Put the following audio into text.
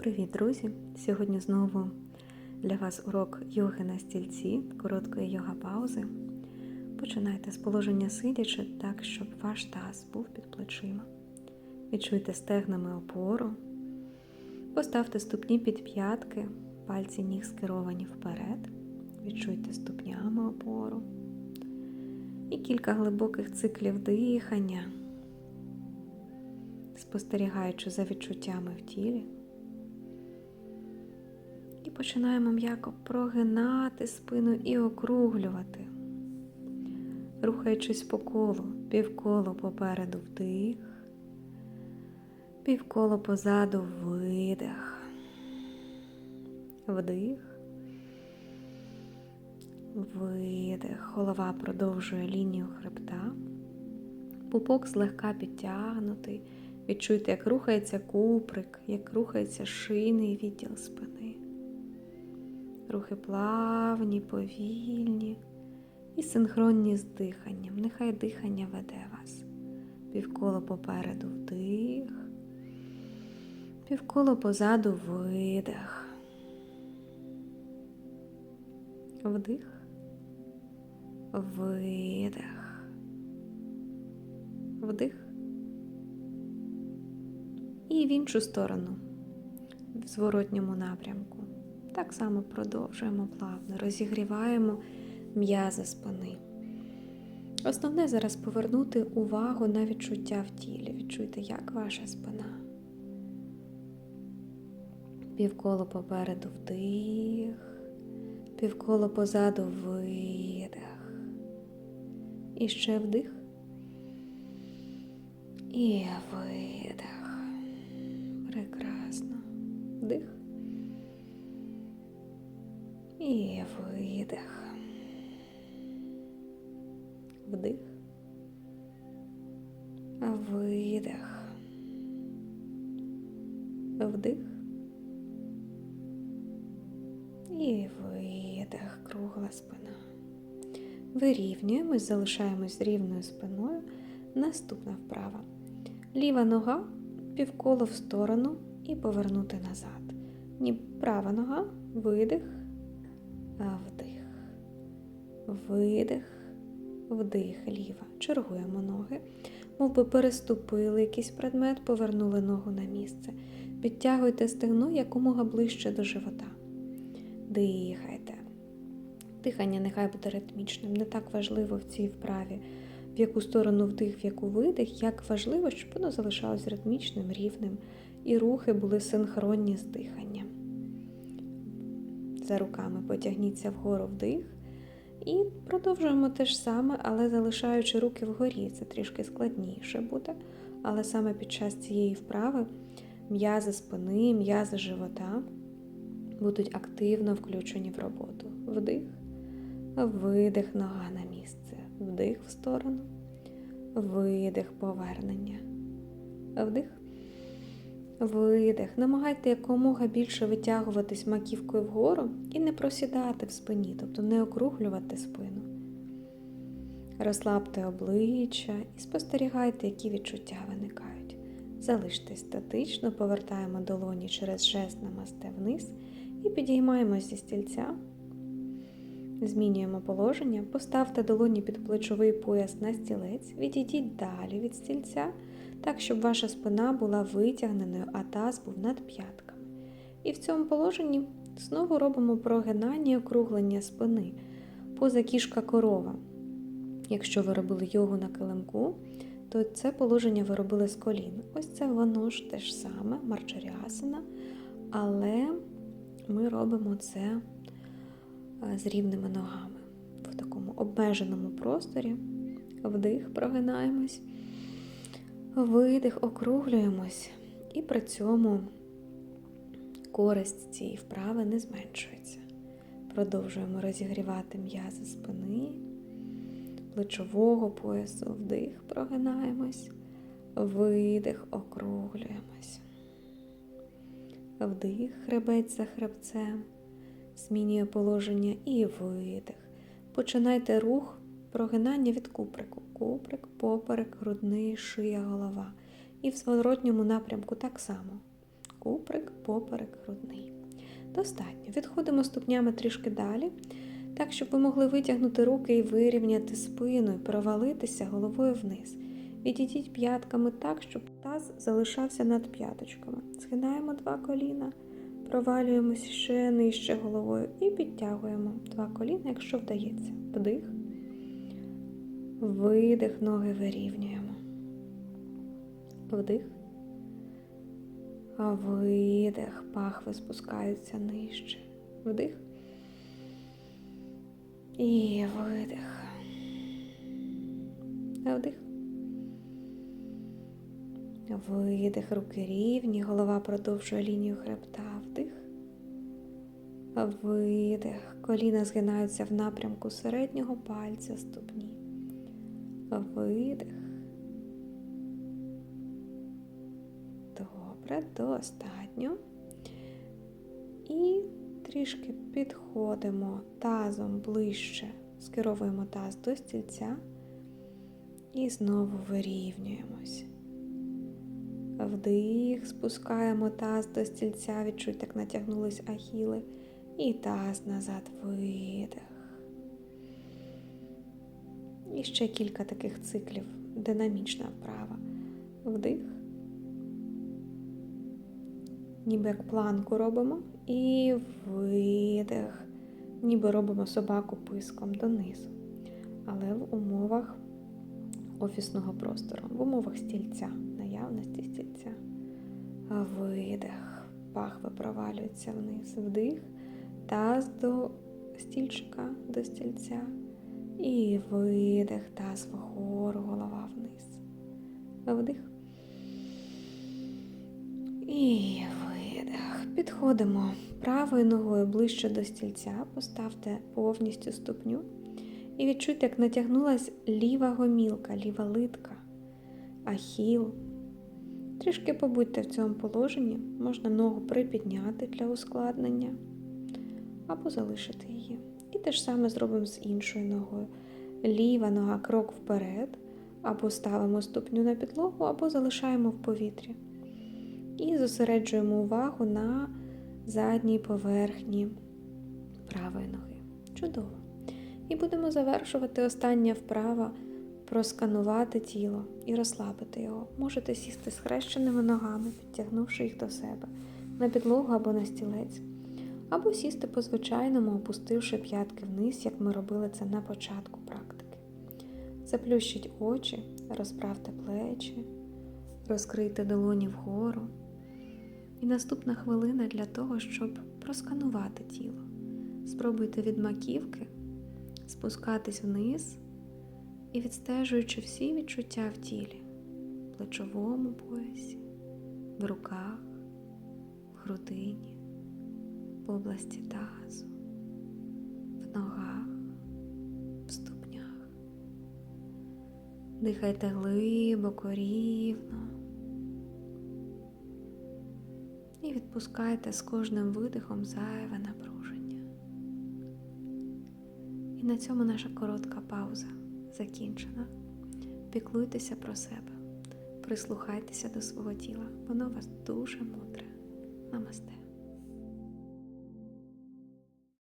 Привіт, друзі! Сьогодні знову для вас урок йоги на стільці, короткої йога-паузи. Починайте з положення сидячи так, щоб ваш таз був під плечима. Відчуйте стегнами опору. Поставте ступні під п'ятки, пальці ніг скеровані вперед. Відчуйте ступнями опору. І кілька глибоких циклів дихання, спостерігаючи за відчуттями в тілі. І починаємо м'яко прогинати спину і округлювати, рухаючись по колу, півколо попереду вдих, півколо позаду видих, вдих, видих. Голова продовжує лінію хребта, пупок злегка підтягнутий. Відчуйте, як рухається куприк, як рухається шийний відділ спини. Рухи плавні, повільні і синхронні з диханням. Нехай дихання веде вас. Півколо попереду вдих, півколо позаду видих. Вдих, видих. Вдих. І в іншу сторону, в зворотньому напрямку. Так само продовжуємо плавно, розігріваємо м'язи спини. Основне зараз повернути увагу на відчуття в тілі. Відчуйте, як ваша спина. Півколо попереду вдих, півколо позаду видих. І ще вдих. І видих. Прекрасно. Вдих. І видих. Вдих. Видих. Вдих. І видих. Кругла спина. Вирівнюємось, залишаємось рівною спиною. Наступна вправа. Ліва нога півколо в сторону і повернути назад. Ні, права нога, видих. Вдих, видих, вдих, ліва. Чергуємо ноги, мов би переступили якийсь предмет, повернули ногу на місце. Підтягуйте стегно якомога ближче до живота. Дихайте. Дихання нехай буде ритмічним. Не так важливо в цій вправі, в яку сторону вдих, в яку видих, як важливо, щоб воно залишалось ритмічним, рівним, і рухи були синхронні з диханням за руками потягніться вгору вдих. І продовжуємо те ж саме, але залишаючи руки вгорі. Це трішки складніше буде. Але саме під час цієї вправи м'язи спини, м'язи живота будуть активно включені в роботу. Вдих, видих, нога на місце. Вдих в сторону, видих, повернення. Вдих. Видих. Намагайте якомога більше витягуватись маківкою вгору і не просідати в спині, тобто не округлювати спину. Розслабте обличчя і спостерігайте, які відчуття виникають. Залиштесь статично, повертаємо долоні через жест намасте вниз і підіймаємось зі стільця. Змінюємо положення, поставте долоні під плечовий пояс на стілець, відійдіть далі від стільця так, щоб ваша спина була витягненою, а таз був над п'ятками. І в цьому положенні знову робимо прогинання і округлення спини, поза кішка корова. Якщо ви робили йогу на килимку, то це положення ви робили з колін. Ось це воно ж те ж саме, марчаріасана, але ми робимо це з рівними ногами. В такому обмеженому просторі. Вдих, прогинаємось. Видих, округлюємось, і при цьому користь цієї вправи не зменшується. Продовжуємо розігрівати м'язи спини, плечового поясу, вдих, прогинаємось, видих, округлюємось. Вдих, хребець за хребцем, змінює положення і видих. Починайте рух прогинання від куприку. Куприк, поперек, грудний, шия, голова. І в зворотньому напрямку так само. куприк, поперек, грудний. Достатньо. Відходимо ступнями трішки далі, так, щоб ви могли витягнути руки і вирівняти спину і провалитися головою вниз. Відійдіть п'ятками так, щоб таз залишався над п'яточками. Згинаємо два коліна, провалюємося ще нижче головою і підтягуємо два коліна, якщо вдається. Вдих. Видих, ноги вирівнюємо. Вдих. Видих. Пахви спускаються нижче. Вдих. І видих. Вдих. Видих, руки рівні, голова продовжує лінію хребта. Видих. Коліна згинаються в напрямку середнього пальця ступні. Видих. Добре, достатньо. І трішки підходимо тазом ближче, скеровуємо таз до стільця і знову вирівнюємось. Вдих, спускаємо таз до стільця, відчуйте, як натягнулись ахіли. І таз назад видих. І ще кілька таких циклів. Динамічна вправа. Вдих. Ніби як планку робимо. І видих. Ніби робимо собаку писком донизу. Але в умовах офісного простору, в умовах стільця, наявності стільця. Видих. Пахви провалюються вниз. Вдих. Таз до стільчика, до стільця. І видих, таз вгору, голова вниз. Вдих. І видих. Підходимо правою ногою ближче до стільця. Поставте повністю ступню. І відчуйте, як натягнулась ліва гомілка, ліва литка, ахіл. Трішки побудьте в цьому положенні, можна ногу припідняти для ускладнення або залишити її. І те ж саме зробимо з іншою ногою. Ліва нога крок вперед, або ставимо ступню на підлогу, або залишаємо в повітрі. І зосереджуємо увагу на задній поверхні правої ноги. Чудово. І будемо завершувати остання вправа просканувати тіло і розслабити його. Можете сісти з хрещеними ногами, підтягнувши їх до себе на підлогу або на стілець. Або сісти по-звичайному, опустивши п'ятки вниз, як ми робили це на початку практики. Заплющіть очі, розправте плечі, розкрийте долоні вгору. І наступна хвилина для того, щоб просканувати тіло. Спробуйте від маківки спускатись вниз і відстежуючи всі відчуття в тілі, в плечовому поясі, в руках, в грудині, в області тазу, в ногах, в ступнях. Дихайте глибоко, рівно. І відпускайте з кожним видихом зайве напруження. І на цьому наша коротка пауза закінчена. Піклуйтеся про себе, прислухайтеся до свого тіла. Воно вас дуже мудре. Намасте.